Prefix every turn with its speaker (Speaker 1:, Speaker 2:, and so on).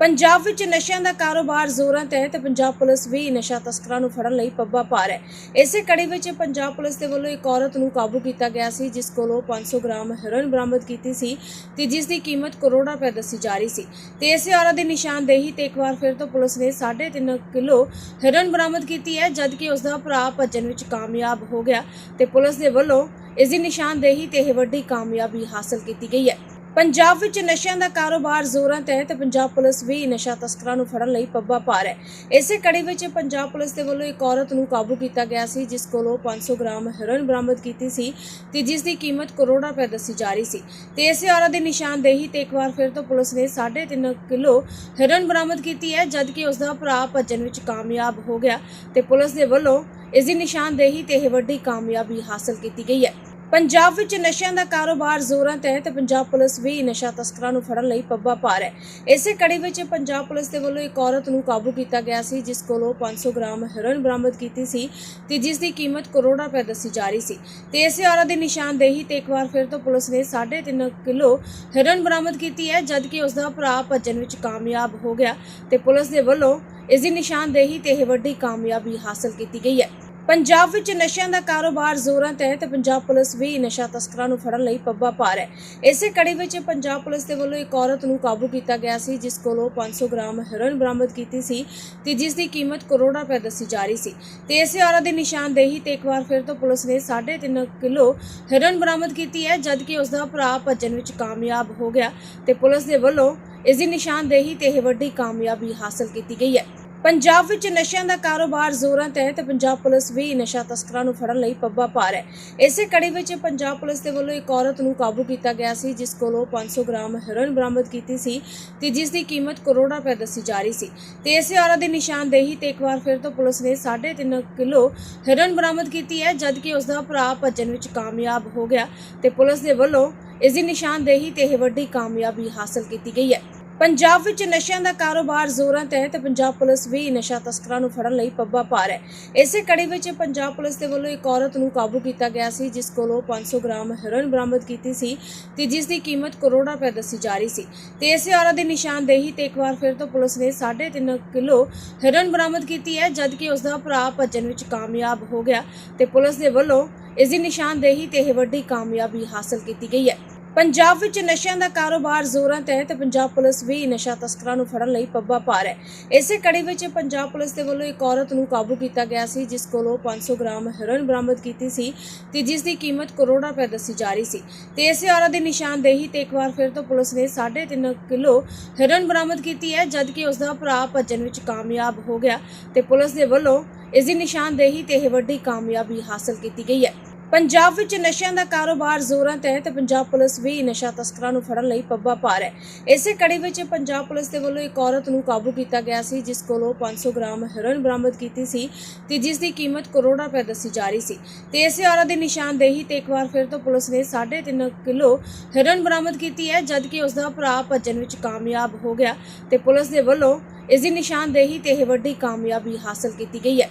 Speaker 1: ਪੰਜਾਬ ਵਿੱਚ ਨਸ਼ਿਆਂ ਦਾ ਕਾਰੋਬਾਰ ਜ਼ੋਰਾਂ ਤੇ ਹੈ ਤੇ ਪੰਜਾਬ ਪੁਲਿਸ ਵੀ ਨਸ਼ਾ ਤਸਕਰਾਂ ਨੂੰ ਫੜਨ ਲਈ ਪੱਬਾ ਭਾਰ ਹੈ। ਇਸੇ ਕੜੀ ਵਿੱਚ ਪੰਜਾਬ ਪੁਲਿਸ ਦੇ ਵੱਲੋਂ ਇੱਕ ਔਰਤ ਨੂੰ ਕਾਬੂ ਕੀਤਾ ਗਿਆ ਸੀ, ਜਿਸ ਕੋਲੋਂ 500 ਗ੍ਰਾਮ ਹੈਰੋਇਨ ਬਰਾਮਦ ਕੀਤੀ ਸੀ ਤੇ ਜਿਸ ਦੀ ਕੀਮਤ ਕਰੋੜਾਂ ਰੁਪਏ ਦੱਸੀ ਜਾ ਰਹੀ ਸੀ। ਤੇ ਇਸੇ ਔਰਤ ਦੀ ਨਿਸ਼ਾਨਦੇਹੀ ਤੇ ਇੱਕ ਵਾਰ ਫਿਰ ਤੋਂ ਪੁਲਿਸ ਨੇ 3.5 ਕਿਲੋ ਹੈਰੋਇਨ ਬਰਾਮਦ ਕੀਤੀ ਹੈ, ਜਦਕਿ ਉਸ ਦਾ ਭਰਾ ਭੱਜਣ ਵਿੱਚ ਕਾਮਯਾਬ ਹੋ ਗਿਆ ਤੇ ਪੁਲਿਸ ਦੇ ਵੱਲੋਂ ਇਸ ਦੀ ਨਿਸ਼ਾਨਦੇਹੀ ਤੇ ਇਹ ਵੱਡੀ ਕਾਮਯਾਬੀ ਹਾਸਲ ਕੀਤੀ ਗਈ ਹੈ। ਪੰਜਾਬ ਵਿੱਚ ਨਸ਼ਿਆਂ ਦਾ ਕਾਰੋਬਾਰ ਜ਼ੋਰਾਂ ਤੇ ਹੈ ਤੇ ਪੰਜਾਬ ਪੁਲਿਸ ਵੀ ਨਸ਼ਾ ਤਸਕਰਾਂ ਨੂੰ ਫੜਨ ਲਈ ਪੱਬਾ ਭਾਰ ਹੈ। ਇਸੇ ਕੜੀ ਵਿੱਚ ਪੰਜਾਬ ਪੁਲਿਸ ਦੇ ਵੱਲੋਂ ਇੱਕ ਔਰਤ ਨੂੰ ਕਾਬੂ ਕੀਤਾ ਗਿਆ ਸੀ, ਜਿਸ ਕੋਲੋਂ 500 ਗ੍ਰਾਮ ਹੈਰੋਇਨ ਬਰਾਮਦ ਕੀਤੀ ਸੀ ਤੇ ਜਿਸ ਦੀ ਕੀਮਤ ਕਰੋੜਾਂ ਰੁਪਏ ਦੱਸੀ ਜਾ ਰਹੀ ਸੀ। ਤੇ ਇਸੇ ਔਰਤ ਦੀ ਨਿਸ਼ਾਨਦੇਹੀ ਤੇ ਇੱਕ ਵਾਰ ਫਿਰ ਤੋਂ ਪੁਲਿਸ ਨੇ 3.5 ਕਿਲੋ ਹੈਰੋਇਨ ਬਰਾਮਦ ਕੀਤੀ ਹੈ, ਜਦਕਿ ਉਸ ਦਾ ਭਰਾ ਭੱਜਣ ਵਿੱਚ ਕਾਮਯਾਬ ਹੋ ਗਿਆ ਤੇ ਪੁਲਿਸ ਦੇ ਵੱਲੋਂ ਇਸ ਦੀ ਨਿਸ਼ਾਨਦੇਹੀ ਤੇ ਇਹ ਵੱਡੀ ਕਾਮਯਾਬੀ ਹਾਸਲ ਕੀਤੀ ਗਈ ਹੈ। ਪੰਜਾਬ ਵਿੱਚ ਨਸ਼ਿਆਂ ਦਾ ਕਾਰੋਬਾਰ ਜ਼ੋਰਾਂ ਤੇ ਹੈ ਤੇ ਪੰਜਾਬ ਪੁਲਿਸ ਵੀ ਨਸ਼ਾ ਤਸਕਰਾਂ ਨੂੰ ਫੜਨ ਲਈ ਪੱਬਾ ਭਾਰ ਹੈ। ਇਸੇ ਕੜੀ ਵਿੱਚ ਪੰਜਾਬ ਪੁਲਿਸ ਦੇ ਵੱਲੋਂ ਇੱਕ ਔਰਤ ਨੂੰ ਕਾਬੂ ਕੀਤਾ ਗਿਆ ਸੀ, ਜਿਸ ਕੋਲੋਂ 500 ਗ੍ਰਾਮ ਹੈਰੋਇਨ ਬਰਾਮਦ ਕੀਤੀ ਸੀ ਤੇ ਜਿਸ ਦੀ ਕੀਮਤ ਕਰੋੜਾਂ ਰੁਪਏ ਦੱਸੀ ਜਾ ਰਹੀ ਸੀ। ਤੇ ਇਸੇ ਔਰਤ ਦੀ ਨਿਸ਼ਾਨਦੇਹੀ ਤੇ ਇੱਕ ਵਾਰ ਫਿਰ ਤੋਂ ਪੁਲਿਸ ਨੇ 3.5 ਕਿਲੋ ਹੈਰੋਇਨ ਬਰਾਮਦ ਕੀਤੀ ਹੈ, ਜਦਕਿ ਉਸ ਦਾ ਭਰਾ ਭੱਜਣ ਵਿੱਚ ਕਾਮਯਾਬ ਹੋ ਗਿਆ ਤੇ ਪੁਲਿਸ ਦੇ ਵੱਲੋਂ ਇਸ ਦੀ ਨਿਸ਼ਾਨਦੇਹੀ ਤੇ ਇਹ ਵੱਡੀ ਕਾਮਯਾਬੀ ਹਾਸਲ ਕੀਤੀ ਗਈ ਹੈ। ਪੰਜਾਬ ਵਿੱਚ ਨਸ਼ਿਆਂ ਦਾ ਕਾਰੋਬਾਰ ਜ਼ੋਰਾਂ ਤੇ ਹੈ ਤੇ ਪੰਜਾਬ ਪੁਲਿਸ ਵੀ ਨਸ਼ਾ ਤਸਕਰਾਂ ਨੂੰ ਫੜਨ ਲਈ ਪੱਬਾ ਭਾਰ ਹੈ। ਇਸੇ ਕੜੀ ਵਿੱਚ ਪੰਜਾਬ ਪੁਲਿਸ ਦੇ ਵੱਲੋਂ ਇੱਕ ਔਰਤ ਨੂੰ ਕਾਬੂ ਕੀਤਾ ਗਿਆ ਸੀ, ਜਿਸ ਕੋਲੋਂ 500 ਗ੍ਰਾਮ ਹੈਰੋਇਨ ਬਰਾਮਦ ਕੀਤੀ ਸੀ ਤੇ ਜਿਸ ਦੀ ਕੀਮਤ ਕਰੋੜਾਂ ਰੁਪਏ ਦੱਸੀ ਜਾ ਰਹੀ ਸੀ। ਤੇ ਇਸੇ ਔਰਤ ਦੀ ਨਿਸ਼ਾਨਦੇਹੀ ਤੇ ਇੱਕ ਵਾਰ ਫਿਰ ਤੋਂ ਪੁਲਿਸ ਨੇ 3.5 ਕਿਲੋ ਹੈਰੋਇਨ ਬਰਾਮਦ ਕੀਤੀ ਹੈ, ਜਦਕਿ ਉਸ ਦਾ ਭਰਾ ਭੱਜਣ ਵਿੱਚ ਕਾਮਯਾਬ ਹੋ ਗਿਆ ਤੇ ਪੁਲਿਸ ਦੇ ਵੱਲੋਂ ਇਸ ਦੀ ਨਿਸ਼ਾਨਦੇਹੀ ਤੇ ਇਹ ਵੱਡੀ ਕਾਮਯਾਬੀ ਹਾਸਲ ਕੀਤੀ ਗਈ ਹੈ। ਪੰਜਾਬ ਵਿੱਚ ਨਸ਼ਿਆਂ ਦਾ ਕਾਰੋਬਾਰ ਜ਼ੋਰਾਂ ਤੇ ਹੈ ਤੇ ਪੰਜਾਬ ਪੁਲਿਸ ਵੀ ਨਸ਼ਾ ਤਸਕਰਾਂ ਨੂੰ ਫੜਨ ਲਈ ਪੱਬਾ ਭਾਰ ਹੈ। ਇਸੇ ਕੜੀ ਵਿੱਚ ਪੰਜਾਬ ਪੁਲਿਸ ਦੇ ਵੱਲੋਂ ਇੱਕ ਔਰਤ ਨੂੰ ਕਾਬੂ ਕੀਤਾ ਗਿਆ ਸੀ, ਜਿਸ ਕੋਲੋਂ 500 ਗ੍ਰਾਮ ਹੈਰੋਇਨ ਬਰਾਮਦ ਕੀਤੀ ਸੀ ਤੇ ਜਿਸ ਦੀ ਕੀਮਤ ਕਰੋੜਾਂ ਰੁਪਏ ਦੱਸੀ ਜਾ ਰਹੀ ਸੀ। ਤੇ ਇਸੇ ਔਰਤ ਦੀ ਨਿਸ਼ਾਨਦੇਹੀ ਤੇ ਇੱਕ ਵਾਰ ਫਿਰ ਤੋਂ ਪੁਲਿਸ ਨੇ 3.5 ਕਿਲੋ ਹੈਰੋਇਨ ਬਰਾਮਦ ਕੀਤੀ ਹੈ, ਜਦਕਿ ਉਸ ਦਾ ਭਰਾ ਭੱਜਣ ਵਿੱਚ ਕਾਮਯਾਬ ਹੋ ਗਿਆ ਤੇ ਪੁਲਿਸ ਦੇ ਵੱਲੋਂ ਇਸ ਦੀ ਨਿਸ਼ਾਨਦੇਹੀ ਤੇ ਇਹ ਵੱਡੀ ਕਾਮਯਾਬੀ ਹਾਸਲ ਕੀਤੀ ਗਈ ਹੈ। ਪੰਜਾਬ ਵਿੱਚ ਨਸ਼ਿਆਂ ਦਾ ਕਾਰੋਬਾਰ ਜ਼ੋਰਾਂ ਤੇ ਹੈ ਤੇ ਪੰਜਾਬ ਪੁਲਿਸ ਵੀ ਨਸ਼ਾ ਤਸਕਰਾਂ ਨੂੰ ਫੜਨ ਲਈ ਪੱਬਾ ਭਾਰ ਹੈ। ਇਸੇ ਕੜੀ ਵਿੱਚ ਪੰਜਾਬ ਪੁਲਿਸ ਦੇ ਵੱਲੋਂ ਇੱਕ ਔਰਤ ਨੂੰ ਕਾਬੂ ਕੀਤਾ ਗਿਆ ਸੀ, ਜਿਸ ਕੋਲੋਂ 500 ਗ੍ਰਾਮ ਹੈਰੋਇਨ ਬਰਾਮਦ ਕੀਤੀ ਸੀ ਤੇ ਜਿਸ ਦੀ ਕੀਮਤ ਕਰੋੜਾਂ ਰੁਪਏ ਦੱਸੀ ਜਾ ਰਹੀ ਸੀ। ਤੇ ਇਸੇ ਔਰਤ ਦੀ ਨਿਸ਼ਾਨਦੇਹੀ ਤੇ ਇੱਕ ਵਾਰ ਫਿਰ ਤੋਂ ਪੁਲਿਸ ਨੇ 3.5 ਕਿਲੋ ਹੈਰੋਇਨ ਬਰਾਮਦ ਕੀਤੀ ਹੈ, ਜਦਕਿ ਉਸ ਦਾ ਭਰਾ ਭੱਜਣ ਵਿੱਚ ਕਾਮਯਾਬ ਹੋ ਗਿਆ ਤੇ ਪੁਲਿਸ ਦੇ ਵੱਲੋਂ ਇਸ ਦੀ ਨਿਸ਼ਾਨਦੇਹੀ ਤੇ ਇਹ ਵੱਡੀ ਕਾਮਯਾਬੀ ਹਾਸਲ ਕੀਤੀ ਗਈ ਹੈ। ਪੰਜਾਬ ਵਿੱਚ ਨਸ਼ਿਆਂ ਦਾ ਕਾਰੋਬਾਰ ਜ਼ੋਰਾਂ ਤੇ ਹੈ ਤੇ ਪੰਜਾਬ ਪੁਲਿਸ ਵੀ ਨਸ਼ਾ ਤਸਕਰਾਂ ਨੂੰ ਫੜਨ ਲਈ ਪੱਬਾ ਭਾਰ ਹੈ। ਇਸੇ ਕੜੀ ਵਿੱਚ ਪੰਜਾਬ ਪੁਲਿਸ ਦੇ ਵੱਲੋਂ ਇੱਕ ਔਰਤ ਨੂੰ ਕਾਬੂ ਕੀਤਾ ਗਿਆ ਸੀ, ਜਿਸ ਕੋਲੋਂ 500 ਗ੍ਰਾਮ ਹੈਰੋਇਨ ਬਰਾਮਦ ਕੀਤੀ ਸੀ ਤੇ ਜਿਸ ਦੀ ਕੀਮਤ ਕਰੋੜਾਂ ਰੁਪਏ ਦੱਸੀ ਜਾ ਰਹੀ ਸੀ। ਤੇ ਇਸੇ ਔਰਤ ਦੀ ਨਿਸ਼ਾਨਦੇਹੀ ਤੇ ਇੱਕ ਵਾਰ ਫਿਰ ਤੋਂ ਪੁਲਿਸ ਨੇ 3.5 ਕਿਲੋ ਹੈਰੋਇਨ ਬਰਾਮਦ ਕੀਤੀ ਹੈ, ਜਦਕਿ ਉਸ ਦਾ ਭਰਾ ਭੱਜਣ ਵਿੱਚ ਕਾਮਯਾਬ ਹੋ ਗਿਆ ਤੇ ਪੁਲਿਸ ਦੇ ਵੱਲੋਂ ਇਸ ਦੀ ਨਿਸ਼ਾਨਦੇਹੀ ਤੇ ਇਹ ਵੱਡੀ ਕਾਮਯਾਬੀ ਹਾਸਲ ਕੀਤੀ ਗਈ ਹੈ। ਪੰਜਾਬ ਵਿੱਚ ਨਸ਼ਿਆਂ ਦਾ ਕਾਰੋਬਾਰ ਜ਼ੋਰਾਂ ਤੇ ਹੈ ਤੇ ਪੰਜਾਬ ਪੁਲਿਸ ਵੀ ਨਸ਼ਾ ਤਸਕਰਾਂ ਨੂੰ ਫੜਨ ਲਈ ਪੱਬਾ ਭਾਰ ਹੈ। ਇਸੇ ਕੜੀ ਵਿੱਚ ਪੰਜਾਬ ਪੁਲਿਸ ਦੇ ਵੱਲੋਂ ਇੱਕ ਔਰਤ ਨੂੰ ਕਾਬੂ ਕੀਤਾ ਗਿਆ ਸੀ, ਜਿਸ ਕੋਲੋਂ 500 ਗ੍ਰਾਮ ਹੈਰੋਇਨ ਬਰਾਮਦ ਕੀਤੀ ਸੀ ਤੇ ਜਿਸ ਦੀ ਕੀਮਤ ਕਰੋੜਾਂ ਰੁਪਏ ਦੱਸੀ ਜਾ ਰਹੀ ਸੀ। ਤੇ ਇਸੇ ਔਰਤ ਦੀ ਨਿਸ਼ਾਨਦੇਹੀ ਤੇ ਇੱਕ ਵਾਰ ਫਿਰ ਤੋਂ ਪੁਲਿਸ ਨੇ 3.5 ਕਿਲੋ ਹੈਰੋਇਨ ਬਰਾਮਦ ਕੀਤੀ ਹੈ, ਜਦਕਿ ਉਸ ਦਾ ਭਰਾ ਭੱਜਣ ਵਿੱਚ ਕਾਮਯਾਬ ਹੋ ਗਿਆ ਤੇ ਪੁਲਿਸ ਦੇ ਵੱਲੋਂ ਇਸ ਦੀ ਨਿਸ਼ਾਨਦੇਹੀ ਤੇ ਇਹ ਵੱਡੀ ਕਾਮਯਾਬੀ ਹਾਸਲ ਕੀਤੀ ਗਈ ਹੈ।